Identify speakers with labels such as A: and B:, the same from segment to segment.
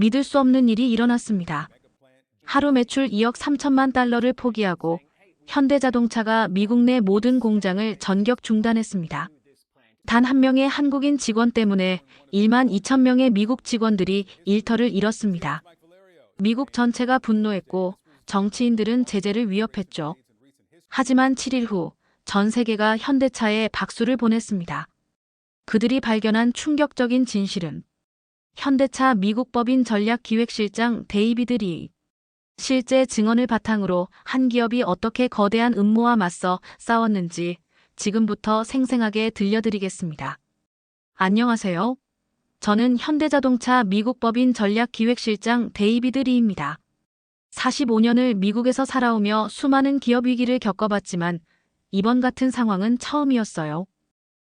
A: 믿을 수 없는 일이 일어났습니다. 하루 매출 2억 3천만 달러를 포기하고 현대자동차가 미국 내 모든 공장을 전격 중단했습니다. 단 한 명의 한국인 직원 때문에 1만 2천 명의 미국 직원들이 일터를 잃었습니다. 미국 전체가 분노했고 정치인들은 제재를 위협했죠. 하지만 7일 후 전 세계가 현대차에 박수를 보냈습니다. 그들이 발견한 충격적인 진실은 현대차 미국 법인 전략기획실장 데이비드 리. 실제 증언을 바탕으로 한 기업이 어떻게 거대한 음모와 맞서 싸웠는지 지금부터 생생하게 들려드리겠습니다. 안녕하세요. 저는 현대자동차 미국 법인 전략기획실장 데이비드 리입니다. 45년을 미국에서 살아오며 수많은 기업 위기를 겪어봤지만 이번 같은 상황은 처음이었어요.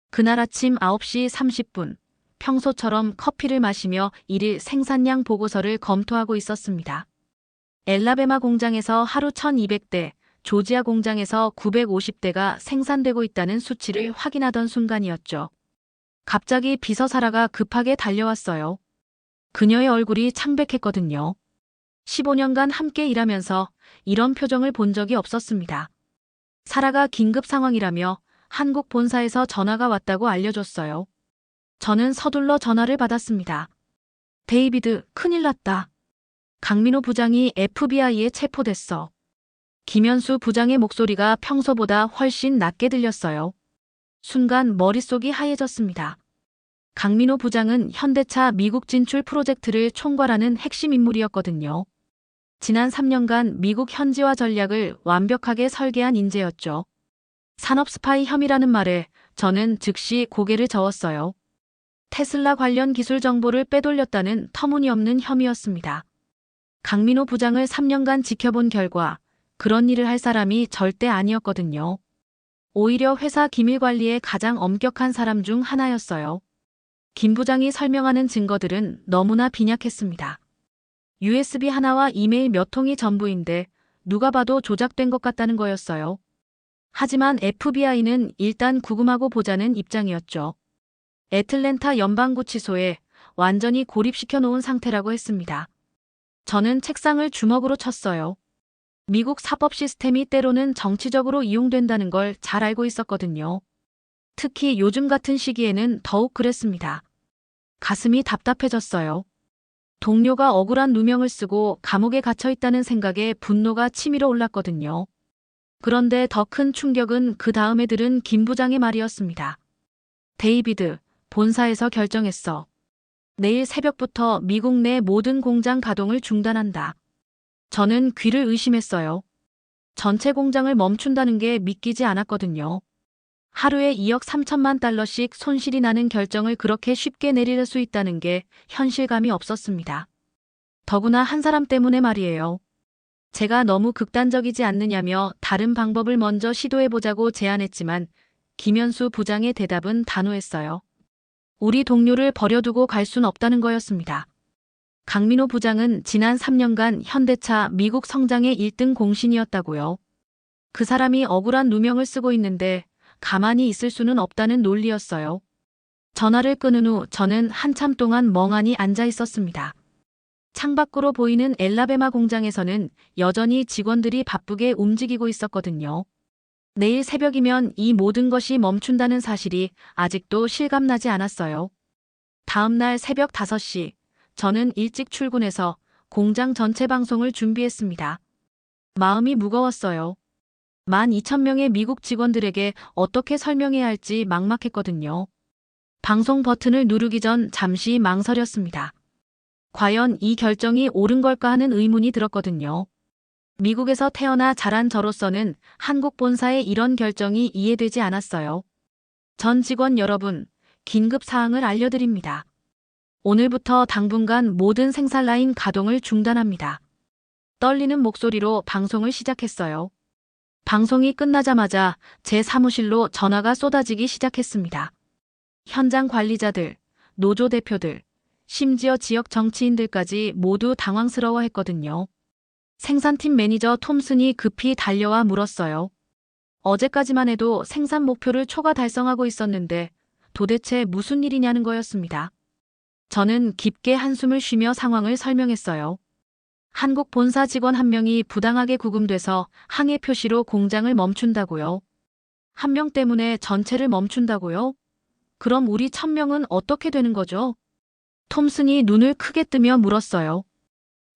A: 그날 아침 9시 30분, 평소처럼 커피를 마시며 일일 생산량 보고서를 검토하고 있었습니다. 엘라베마 공장에서 하루 1200대, 조지아 공장에서 950대가 생산되고 있다는 수치를 확인하던 순간이었죠. 갑자기 비서사라가 급하게 달려왔어요. 그녀의 얼굴이 창백했거든요. 15년간 함께 일하면서 이런 표정을 본 적이 없었습니다. 사라가 긴급 상황이라며 한국 본사에서 전화가 왔다고 알려줬어요. 저는 서둘러 전화를 받았습니다. 데이비드, 큰일 났다. 강민호 부장이 FBI에 체포됐어. 김현수 부장의 목소리가 평소보다 훨씬 낮게 들렸어요. 순간 머릿속이 하얘졌습니다. 강민호 부장은 현대차 미국 진출 프로젝트를 총괄하는 핵심 인물이었거든요. 지난 3년간 미국 현지화 전략을 완벽하게 설계한 인재였죠. 산업 스파이 혐의라는 말에 저는 즉시 고개를 저었어요. 테슬라 관련 기술 정보를 빼돌렸다는 터무니없는 혐의였습니다. 강민호 부장을 3년간 지켜본 결과 그런 일을 할 사람이 절대 아니었거든요. 오히려 회사 기밀 관리에 가장 엄격한 사람 중 하나였어요. 김 부장이 설명하는 증거들은 너무나 빈약했습니다. USB 하나와 이메일 몇 통이 전부인데 누가 봐도 조작된 것 같다는 거였어요. 하지만 FBI는 일단 구금하고 보자는 입장이었죠. 애틀랜타 연방구치소에 완전히 고립시켜 놓은 상태라고 했습니다. 저는 책상을 주먹으로 쳤어요. 미국 사법 시스템이 때로는 정치적으로 이용된다는 걸 잘 알고 있었거든요. 특히 요즘 같은 시기에는 더욱 그랬습니다. 가슴이 답답해졌어요. 동료가 억울한 누명을 쓰고 감옥에 갇혀 있다는 생각에 분노가 치밀어 올랐거든요. 그런데 더 큰 충격은 그 다음에 들은 김 부장의 말이었습니다. 데이비드, 본사에서 결정했어. 내일 새벽부터 미국 내 모든 공장 가동을 중단한다. 저는 귀를 의심했어요. 전체 공장을 멈춘다는 게 믿기지 않았거든요. 하루에 2억 3천만 달러씩 손실이 나는 결정을 그렇게 쉽게 내릴 수 있다는 게 현실감이 없었습니다. 더구나 한 사람 때문에 말이에요. 제가 너무 극단적이지 않느냐며 다른 방법을 먼저 시도해보자고 제안했지만 김현수 부장의 대답은 단호했어요. 우리 동료를 버려두고 갈 순 없다는 거였습니다. 강민호 부장은 지난 3년간 현대차 미국 성장의 1등 공신이었다고요. 그 사람이 억울한 누명을 쓰고 있는데 가만히 있을 수는 없다는 논리였어요. 전화를 끊은 후 저는 한참 동안 멍하니 앉아 있었습니다. 창밖으로 보이는 엘라베마 공장에서는 여전히 직원들이 바쁘게 움직이고 있었거든요. 내일 새벽이면 이 모든 것이 멈춘다는 사실이 아직도 실감나지 않았어요. 다음 날 새벽 5시, 저는 일찍 출근해서 공장 전체 방송을 준비했습니다. 마음이 무거웠어요. 12,000명의 미국 직원들에게 어떻게 설명해야 할지 막막했거든요. 방송 버튼을 누르기 전 잠시 망설였습니다. 과연 이 결정이 옳은 걸까 하는 의문이 들었거든요. 미국에서 태어나 자란 저로서는 한국 본사의 이런 결정이 이해되지 않았어요. 전 직원 여러분, 긴급 사항을 알려드립니다. 오늘부터 당분간 모든 생산 라인 가동을 중단합니다. 떨리는 목소리로 방송을 시작했어요. 방송이 끝나자마자 제 사무실로 전화가 쏟아지기 시작했습니다. 현장 관리자들, 노조 대표들, 심지어 지역 정치인들까지 모두 당황스러워 했거든요. 생산팀 매니저 톰슨이 급히 달려와 물었어요. 어제까지만 해도 생산 목표를 초과 달성하고 있었는데 도대체 무슨 일이냐는 거였습니다. 저는 깊게 한숨을 쉬며 상황을 설명했어요. 한국 본사 직원 한 명이 부당하게 구금돼서 항해 표시로 공장을 멈춘다고요. 한 명 때문에 전체를 멈춘다고요? 그럼 우리 천 명은 어떻게 되는 거죠? 톰슨이 눈을 크게 뜨며 물었어요.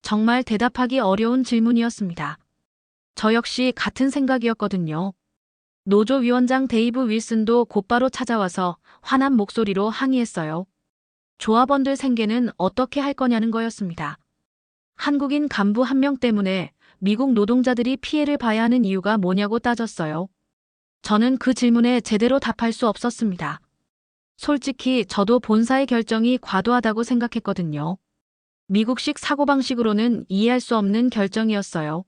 A: 정말 대답하기 어려운 질문이었습니다. 저 역시 같은 생각이었거든요. 노조 위원장 데이브 윌슨도 곧바로 찾아와서 화난 목소리로 항의했어요. 조합원들 생계는 어떻게 할 거냐는 거였습니다. 한국인 간부 한 명 때문에 미국 노동자들이 피해를 봐야 하는 이유가 뭐냐고 따졌어요. 저는 그 질문에 제대로 답할 수 없었습니다. 솔직히 저도 본사의 결정이 과도하다고 생각했거든요. 미국식 사고방식으로는 이해할 수 없는 결정이었어요.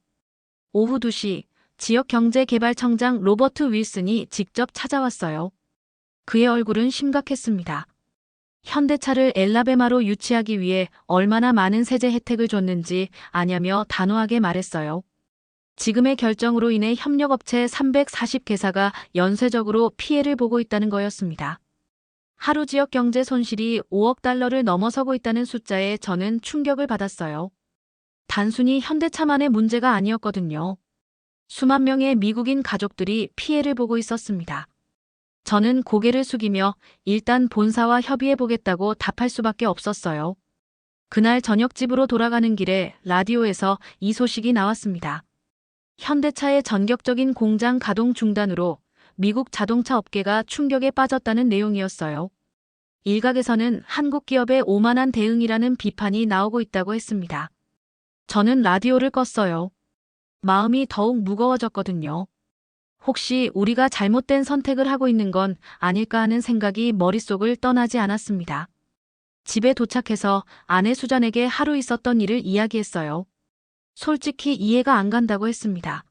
A: 오후 2시 지역경제개발청장 로버트 윌슨이 직접 찾아왔어요. 그의 얼굴은 심각했습니다. 현대차를 엘라베마로 유치하기 위해 얼마나 많은 세제 혜택을 줬는지 아냐며 단호하게 말했어요. 지금의 결정으로 인해 협력업체 340개사가 연쇄적으로 피해를 보고 있다는 거였습니다. 하루 지역 경제 손실이 5억 달러를 넘어서고 있다는 숫자에 저는 충격을 받았어요. 단순히 현대차만의 문제가 아니었거든요. 수만 명의 미국인 가족들이 피해를 보고 있었습니다. 저는 고개를 숙이며 일단 본사와 협의해 보겠다고 답할 수밖에 없었어요. 그날 저녁 집으로 돌아가는 길에 라디오에서 이 소식이 나왔습니다. 현대차의 전격적인 공장 가동 중단으로 미국 자동차 업계가 충격에 빠졌다는 내용이었어요. 일각에서는 한국 기업의 오만한 대응이라는 비판이 나오고 있다고 했습니다. 저는 라디오를 껐어요. 마음이 더욱 무거워졌거든요. 혹시 우리가 잘못된 선택을 하고 있는 건 아닐까 하는 생각이 머릿속을 떠나지 않았습니다. 집에 도착해서 아내 수잔에게 하루 있었던 일을 이야기했어요. 솔직히 이해가 안 간다고 했습니다.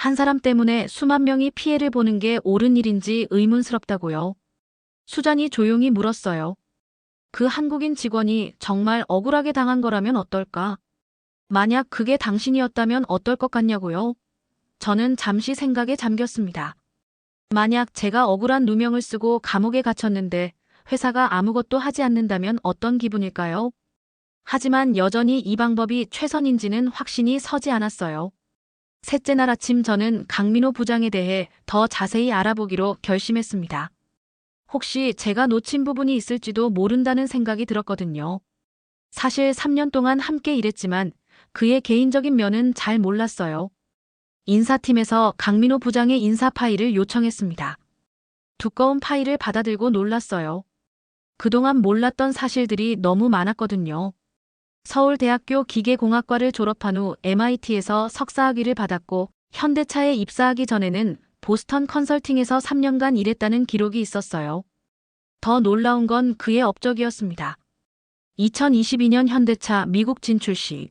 A: 한 사람 때문에 수만 명이 피해를 보는 게 옳은 일인지 의문스럽다고요. 수잔이 조용히 물었어요. 그 한국인 직원이 정말 억울하게 당한 거라면 어떨까? 만약 그게 당신이었다면 어떨 것 같냐고요? 저는 잠시 생각에 잠겼습니다. 만약 제가 억울한 누명을 쓰고 감옥에 갇혔는데 회사가 아무것도 하지 않는다면 어떤 기분일까요? 하지만 여전히 이 방법이 최선인지는 확신이 서지 않았어요. 셋째 날 아침 저는 강민호 부장에 대해 더 자세히 알아보기로 결심했습니다. 혹시 제가 놓친 부분이 있을지도 모른다는 생각이 들었거든요. 사실 3년 동안 함께 일했지만 그의 개인적인 면은 잘 몰랐어요. 인사팀에서 강민호 부장의 인사 파일을 요청했습니다. 두꺼운 파일을 받아들고 놀랐어요. 그동안 몰랐던 사실들이 너무 많았거든요. 서울대학교 기계공학과를 졸업한 후 MIT에서 석사학위를 받았고 현대차에 입사하기 전에는 보스턴 컨설팅에서 3년간 일했다는 기록이 있었어요. 더 놀라운 건 그의 업적이었습니다. 2022년 현대차 미국 진출 시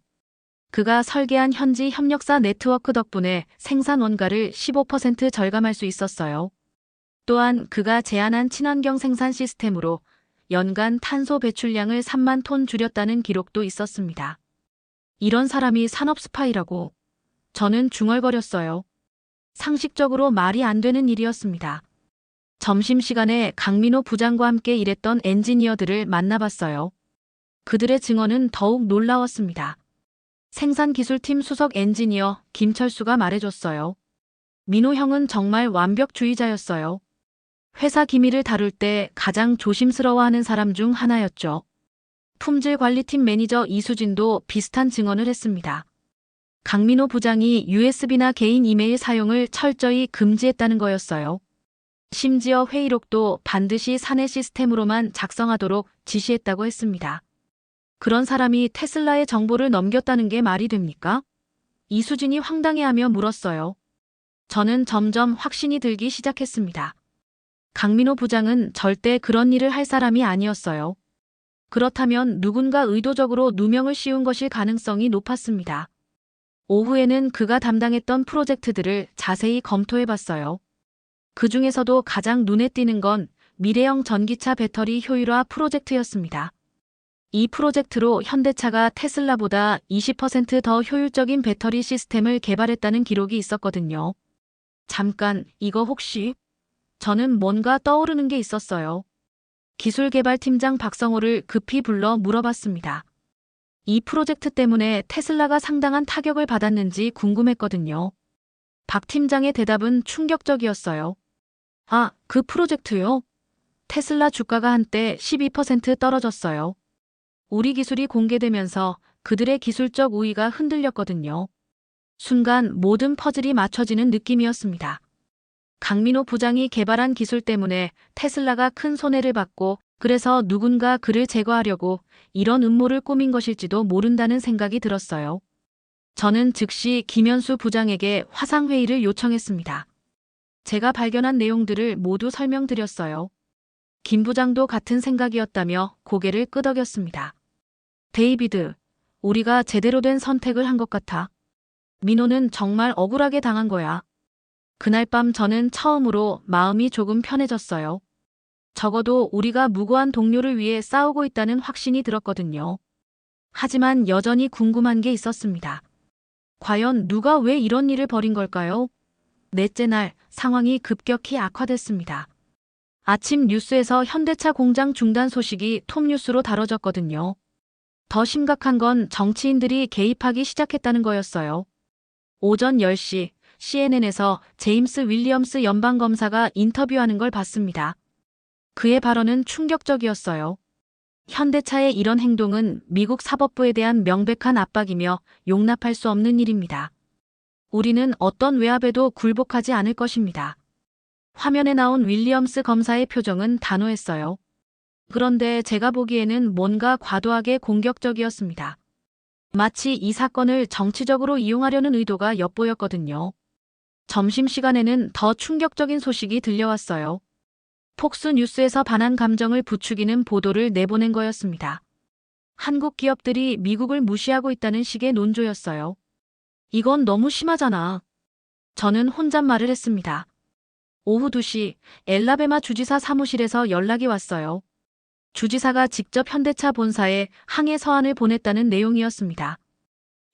A: 그가 설계한 현지 협력사 네트워크 덕분에 생산 원가를 15% 절감할 수 있었어요. 또한 그가 제안한 친환경 생산 시스템으로 연간 탄소 배출량을 3만 톤 줄였다는 기록도 있었습니다. 이런 사람이 산업 스파이라고 저는 중얼거렸어요. 상식적으로 말이 안 되는 일이었습니다. 점심시간에 강민호 부장과 함께 일했던 엔지니어들을 만나봤어요. 그들의 증언은 더욱 놀라웠습니다. 생산기술팀 수석 엔지니어 김철수가 말해줬어요. 민호 형은 정말 완벽주의자였어요. 회사 기밀을 다룰 때 가장 조심스러워하는 사람 중 하나였죠. 품질관리팀 매니저 이수진도 비슷한 증언을 했습니다. 강민호 부장이 USB나 개인 이메일 사용을 철저히 금지했다는 거였어요. 심지어 회의록도 반드시 사내 시스템으로만 작성하도록 지시했다고 했습니다. 그런 사람이 테슬라의 정보를 넘겼다는 게 말이 됩니까? 이수진이 황당해하며 물었어요. 저는 점점 확신이 들기 시작했습니다. 강민호 부장은 절대 그런 일을 할 사람이 아니었어요. 그렇다면 누군가 의도적으로 누명을 씌운 것일 가능성이 높았습니다. 오후에는 그가 담당했던 프로젝트들을 자세히 검토해 봤어요. 그 중에서도 가장 눈에 띄는 건 미래형 전기차 배터리 효율화 프로젝트였습니다. 이 프로젝트로 현대차가 테슬라보다 20%더 효율적인 배터리 시스템을 개발했다는 기록이 있었거든요. 잠깐, 이거 혹시? 저는 뭔가 떠오르는 게 있었어요. 기술개발팀장 박성호를 급히 불러 물어봤습니다. 이 프로젝트 때문에 테슬라가 상당한 타격을 받았는지 궁금했거든요. 박 팀장의 대답은 충격적이었어요. 아, 그 프로젝트요? 테슬라 주가가 한때 12% 떨어졌어요. 우리 기술이 공개되면서 그들의 기술적 우위가 흔들렸거든요. 순간 모든 퍼즐이 맞춰지는 느낌이었습니다. 강민호 부장이 개발한 기술 때문에 테슬라가 큰 손해를 받고 그래서 누군가 그를 제거하려고 이런 음모를 꾸민 것일지도 모른다는 생각이 들었어요. 저는 즉시 김현수 부장에게 화상회의를 요청했습니다. 제가 발견한 내용들을 모두 설명드렸어요. 김 부장도 같은 생각이었다며 고개를 끄덕였습니다. 데이비드, 우리가 제대로 된 선택을 한 것 같아. 민호는 정말 억울하게 당한 거야. 그날 밤 저는 처음으로 마음이 조금 편해졌어요. 적어도 우리가 무고한 동료를 위해 싸우고 있다는 확신이 들었거든요. 하지만 여전히 궁금한 게 있었습니다. 과연 누가 왜 이런 일을 벌인 걸까요? 넷째 날 상황이 급격히 악화됐습니다. 아침 뉴스에서 현대차 공장 중단 소식이 톱뉴스로 다뤄졌거든요. 더 심각한 건 정치인들이 개입하기 시작했다는 거였어요. 오전 10시 CNN에서 제임스 윌리엄스 연방검사가 인터뷰하는 걸 봤습니다. 그의 발언은 충격적이었어요. 현대차의 이런 행동은 미국 사법부에 대한 명백한 압박이며 용납할 수 없는 일입니다. 우리는 어떤 외압에도 굴복하지 않을 것입니다. 화면에 나온 윌리엄스 검사의 표정은 단호했어요. 그런데 제가 보기에는 뭔가 과도하게 공격적이었습니다. 마치 이 사건을 정치적으로 이용하려는 의도가 엿보였거든요. 점심시간에는 더 충격적인 소식이 들려왔어요. 폭스 뉴스에서 반한 감정을 부추기는 보도를 내보낸 거였습니다. 한국 기업들이 미국을 무시하고 있다는 식의 논조였어요. 이건 너무 심하잖아. 저는 혼잣말을 했습니다. 오후 2시 엘라베마 주지사 사무실에서 연락이 왔어요. 주지사가 직접 현대차 본사에 항해 서한을 보냈다는 내용이었습니다.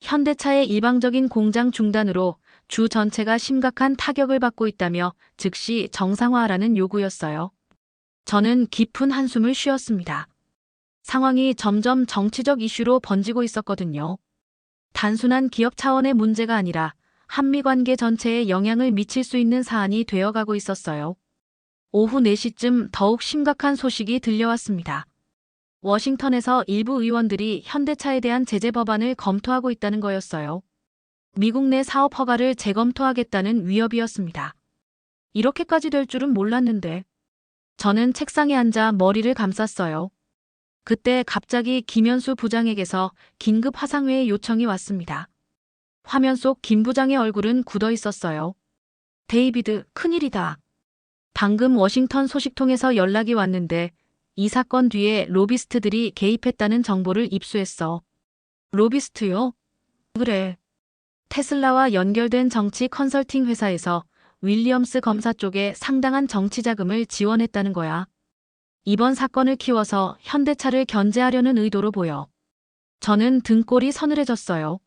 A: 현대차의 일방적인 공장 중단으로 주 전체가 심각한 타격을 받고 있다며 즉시 정상화하라는 요구였어요. 저는 깊은 한숨을 쉬었습니다. 상황이 점점 정치적 이슈로 번지고 있었거든요. 단순한 기업 차원의 문제가 아니라 한미 관계 전체에 영향을 미칠 수 있는 사안이 되어가고 있었어요. 오후 4시쯤 더욱 심각한 소식이 들려왔습니다. 워싱턴에서 일부 의원들이 현대차에 대한 제재 법안을 검토하고 있다는 거였어요. 미국 내 사업 허가를 재검토하겠다는 위협이었습니다. 이렇게까지 될 줄은 몰랐는데. 저는 책상에 앉아 머리를 감쌌어요. 그때 갑자기 김현수 부장에게서 긴급 화상회의 요청이 왔습니다. 화면 속 김 부장의 얼굴은 굳어 있었어요. 데이비드, 큰일이다. 방금 워싱턴 소식통에서 연락이 왔는데 이 사건 뒤에 로비스트들이 개입했다는 정보를 입수했어. 로비스트요? 그래. 테슬라와 연결된 정치 컨설팅 회사에서 윌리엄스 검사 쪽에 상당한 정치 자금을 지원했다는 거야. 이번 사건을 키워서 현대차를 견제하려는 의도로 보여. 저는 등골이 서늘해졌어요.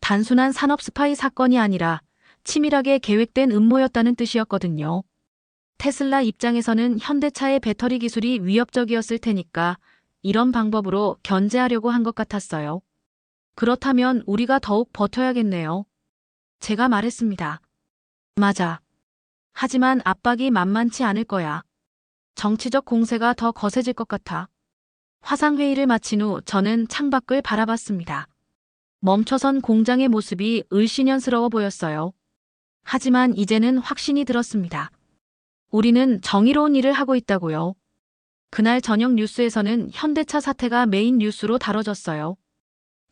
A: 단순한 산업 스파이 사건이 아니라 치밀하게 계획된 음모였다는 뜻이었거든요. 테슬라 입장에서는 현대차의 배터리 기술이 위협적이었을 테니까 이런 방법으로 견제하려고 한 것 같았어요. 그렇다면 우리가 더욱 버텨야겠네요. 제가 말했습니다. 맞아. 하지만 압박이 만만치 않을 거야. 정치적 공세가 더 거세질 것 같아. 화상회의를 마친 후 저는 창밖을 바라봤습니다. 멈춰선 공장의 모습이 을씨년스러워 보였어요. 하지만 이제는 확신이 들었습니다. 우리는 정의로운 일을 하고 있다고요. 그날 저녁 뉴스에서는 현대차 사태가 메인 뉴스로 다뤄졌어요.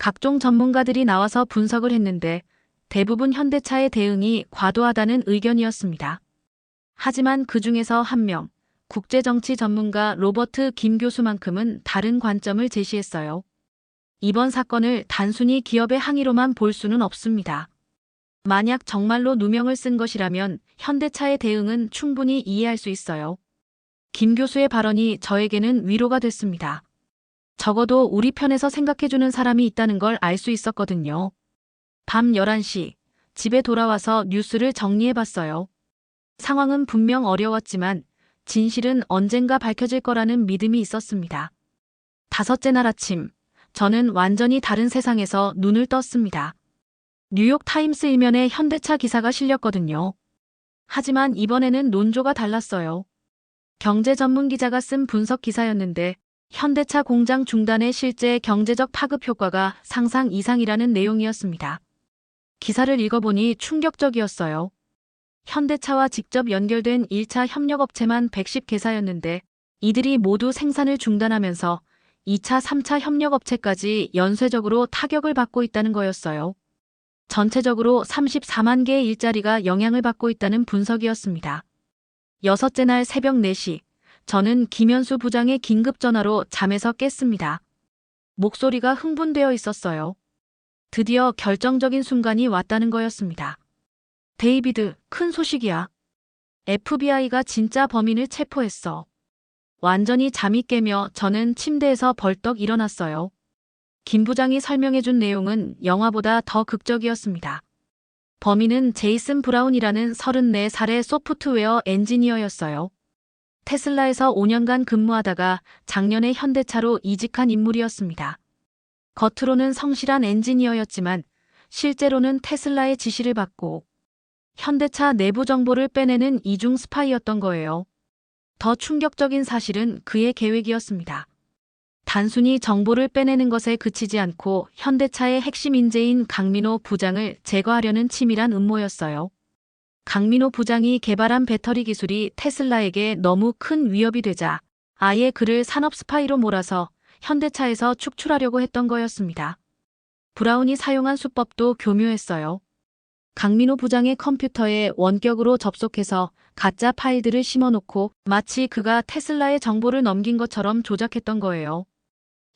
A: 각종 전문가들이 나와서 분석을 했는데 대부분 현대차의 대응이 과도하다는 의견이었습니다. 하지만 그 중에서 한 명, 국제정치 전문가 로버트 김 교수만큼은 다른 관점을 제시했어요. 이번 사건을 단순히 기업의 항의로만 볼 수는 없습니다. 만약 정말로 누명을 쓴 것이라면 현대차의 대응은 충분히 이해할 수 있어요. 김 교수의 발언이 저에게는 위로가 됐습니다. 적어도 우리 편에서 생각해주는 사람이 있다는 걸 알 수 있었거든요. 밤 11시, 집에 돌아와서 뉴스를 정리해봤어요. 상황은 분명 어려웠지만 진실은 언젠가 밝혀질 거라는 믿음이 있었습니다. 다섯째 날 아침, 저는 완전히 다른 세상에서 눈을 떴습니다. 뉴욕 타임스 일면에 현대차 기사가 실렸거든요. 하지만 이번에는 논조가 달랐어요. 경제 전문 기자가 쓴 분석 기사였는데 현대차 공장 중단의 실제 경제적 파급 효과가 상상 이상이라는 내용이었습니다. 기사를 읽어보니 충격적이었어요. 현대차와 직접 연결된 1차 협력업체만 110개사였는데 이들이 모두 생산을 중단하면서 2차, 3차 협력업체까지 연쇄적으로 타격을 받고 있다는 거였어요. 전체적으로 34만 개의 일자리가 영향을 받고 있다는 분석이었습니다. 여섯째 날 새벽 4시, 저는 김현수 부장의 긴급 전화로 잠에서 깼습니다. 목소리가 흥분되어 있었어요. 드디어 결정적인 순간이 왔다는 거였습니다. 데이비드, 큰 소식이야. FBI가 진짜 범인을 체포했어. 완전히 잠이 깨며 저는 침대에서 벌떡 일어났어요. 김 부장이 설명해준 내용은 영화보다 더 극적이었습니다. 범인은 제이슨 브라운이라는 34살의 소프트웨어 엔지니어였어요. 테슬라에서 5년간 근무하다가 작년에 현대차로 이직한 인물이었습니다. 겉으로는 성실한 엔지니어였지만 실제로는 테슬라의 지시를 받고 현대차 내부 정보를 빼내는 이중 스파이였던 거예요. 더 충격적인 사실은 그의 계획이었습니다. 단순히 정보를 빼내는 것에 그치지 않고 현대차의 핵심 인재인 강민호 부장을 제거하려는 치밀한 음모였어요. 강민호 부장이 개발한 배터리 기술이 테슬라에게 너무 큰 위협이 되자 아예 그를 산업 스파이로 몰아서 현대차에서 축출하려고 했던 거였습니다. 브라운이 사용한 수법도 교묘했어요. 강민호 부장의 컴퓨터에 원격으로 접속해서 가짜 파일들을 심어놓고 마치 그가 테슬라의 정보를 넘긴 것처럼 조작했던 거예요.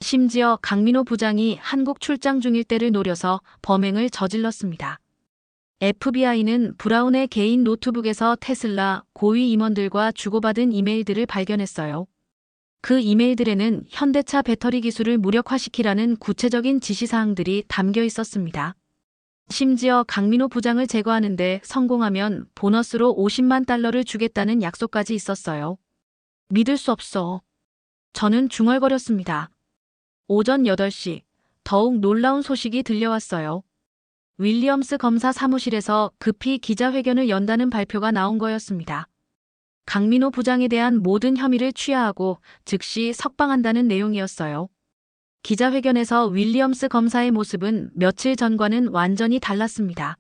A: 심지어 강민호 부장이 한국 출장 중일 때를 노려서 범행을 저질렀습니다. FBI는 브라운의 개인 노트북에서 테슬라 고위 임원들과 주고받은 이메일들을 발견했어요. 그 이메일들에는 현대차 배터리 기술을 무력화시키라는 구체적인 지시사항들이 담겨 있었습니다. 심지어 강민호 부장을 제거하는데 성공하면 보너스로 50만 달러를 주겠다는 약속까지 있었어요. 믿을 수 없어. 저는 중얼거렸습니다. 오전 8시, 더욱 놀라운 소식이 들려왔어요. 윌리엄스 검사 사무실에서 급히 기자회견을 연다는 발표가 나온 거였습니다. 강민호 부장에 대한 모든 혐의를 취하하고 즉시 석방한다는 내용이었어요. 기자회견에서 윌리엄스 검사의 모습은 며칠 전과는 완전히 달랐습니다.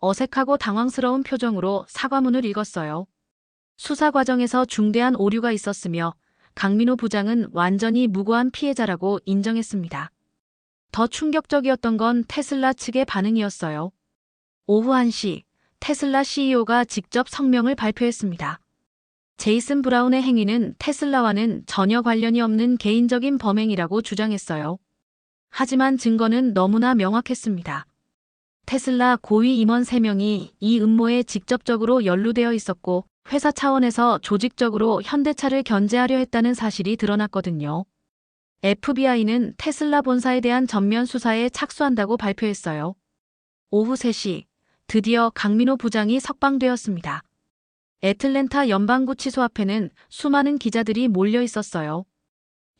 A: 어색하고 당황스러운 표정으로 사과문을 읽었어요. 수사 과정에서 중대한 오류가 있었으며 강민호 부장은 완전히 무고한 피해자라고 인정했습니다. 더 충격적이었던 건 테슬라 측의 반응이었어요. 오후 1시 테슬라 CEO가 직접 성명을 발표했습니다. 제이슨 브라운의 행위는 테슬라와는 전혀 관련이 없는 개인적인 범행이라고 주장했어요. 하지만 증거는 너무나 명확했습니다. 테슬라 고위 임원 3명이 이 음모에 직접적으로 연루되어 있었고 회사 차원에서 조직적으로 현대차를 견제하려 했다는 사실이 드러났거든요. FBI는 테슬라 본사에 대한 전면 수사에 착수한다고 발표했어요. 오후 3시 드디어 강민호 부장이 석방되었습니다. 애틀랜타 연방구치소 앞에는 수많은 기자들이 몰려 있었어요.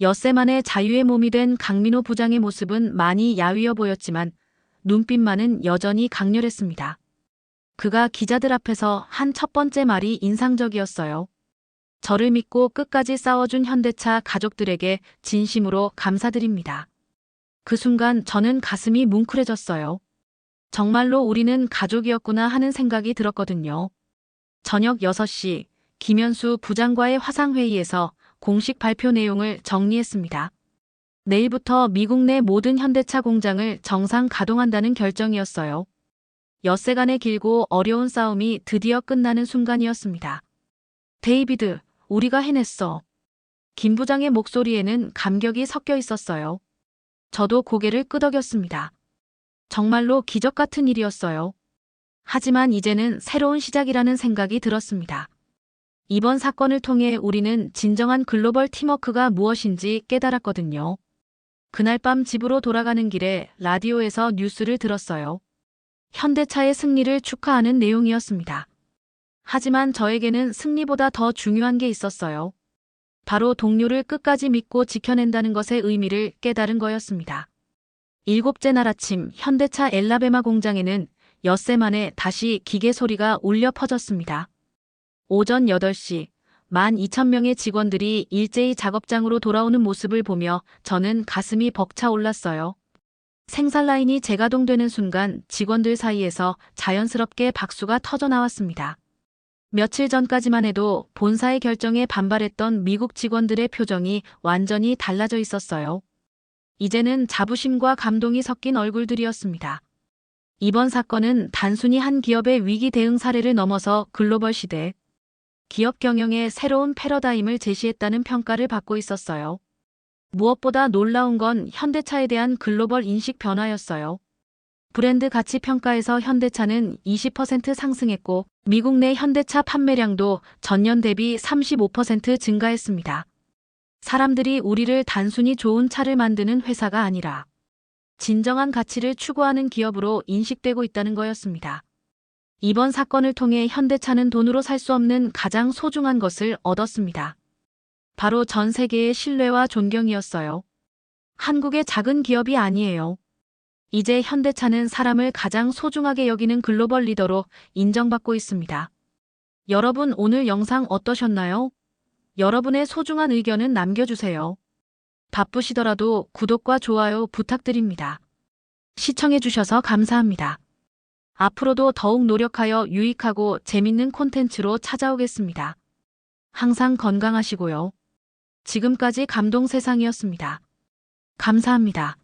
A: 엿새 만에 자유의 몸이 된 강민호 부장의 모습은 많이 야위어 보였지만 눈빛만은 여전히 강렬했습니다. 그가 기자들 앞에서 한 첫 번째 말이 인상적이었어요. 저를 믿고 끝까지 싸워준 현대차 가족들에게 진심으로 감사드립니다. 그 순간 저는 가슴이 뭉클해졌어요. 정말로 우리는 가족이었구나 하는 생각이 들었거든요. 저녁 6시 김현수 부장과의 화상회의에서 공식 발표 내용을 정리했습니다. 내일부터 미국 내 모든 현대차 공장을 정상 가동한다는 결정이었어요. 엿새간의 길고 어려운 싸움이 드디어 끝나는 순간이었습니다. 데이비드, 우리가 해냈어. 김 부장의 목소리에는 감격이 섞여 있었어요. 저도 고개를 끄덕였습니다. 정말로 기적 같은 일이었어요. 하지만 이제는 새로운 시작이라는 생각이 들었습니다. 이번 사건을 통해 우리는 진정한 글로벌 팀워크가 무엇인지 깨달았거든요. 그날 밤 집으로 돌아가는 길에 라디오에서 뉴스를 들었어요. 현대차의 승리를 축하하는 내용이었습니다. 하지만 저에게는 승리보다 더 중요한 게 있었어요. 바로 동료를 끝까지 믿고 지켜낸다는 것의 의미를 깨달은 거였습니다. 일곱째 날 아침 현대차 엘라베마 공장에는 엿새 만에 다시 기계 소리가 울려 퍼졌습니다. 오전 8시 12,000명의 직원들이 일제히 작업장으로 돌아오는 모습을 보며 저는 가슴이 벅차 올랐어요. 생산 라인이 재가동되는 순간 직원들 사이에서 자연스럽게 박수가 터져 나왔습니다. 며칠 전까지만 해도 본사의 결정에 반발했던 미국 직원들의 표정이 완전히 달라져 있었어요. 이제는 자부심과 감동이 섞인 얼굴들이었습니다. 이번 사건은 단순히 한 기업의 위기 대응 사례를 넘어서 글로벌 시대, 기업 경영의 새로운 패러다임을 제시했다는 평가를 받고 있었어요. 무엇보다 놀라운 건 현대차에 대한 글로벌 인식 변화였어요. 브랜드 가치 평가에서 현대차는 20% 상승했고 미국 내 현대차 판매량도 전년 대비 35% 증가했습니다. 사람들이 우리를 단순히 좋은 차를 만드는 회사가 아니라 진정한 가치를 추구하는 기업으로 인식되고 있다는 거였습니다. 이번 사건을 통해 현대차는 돈으로 살 수 없는 가장 소중한 것을 얻었습니다. 바로 전 세계의 신뢰와 존경이었어요. 한국의 작은 기업이 아니에요. 이제 현대차는 사람을 가장 소중하게 여기는 글로벌 리더로 인정받고 있습니다. 여러분 오늘 영상 어떠셨나요? 여러분의 소중한 의견은 남겨주세요. 바쁘시더라도 구독과 좋아요 부탁드립니다. 시청해주셔서 감사합니다. 앞으로도 더욱 노력하여 유익하고 재밌는 콘텐츠로 찾아오겠습니다. 항상 건강하시고요. 지금까지 감동 세상이었습니다. 감사합니다.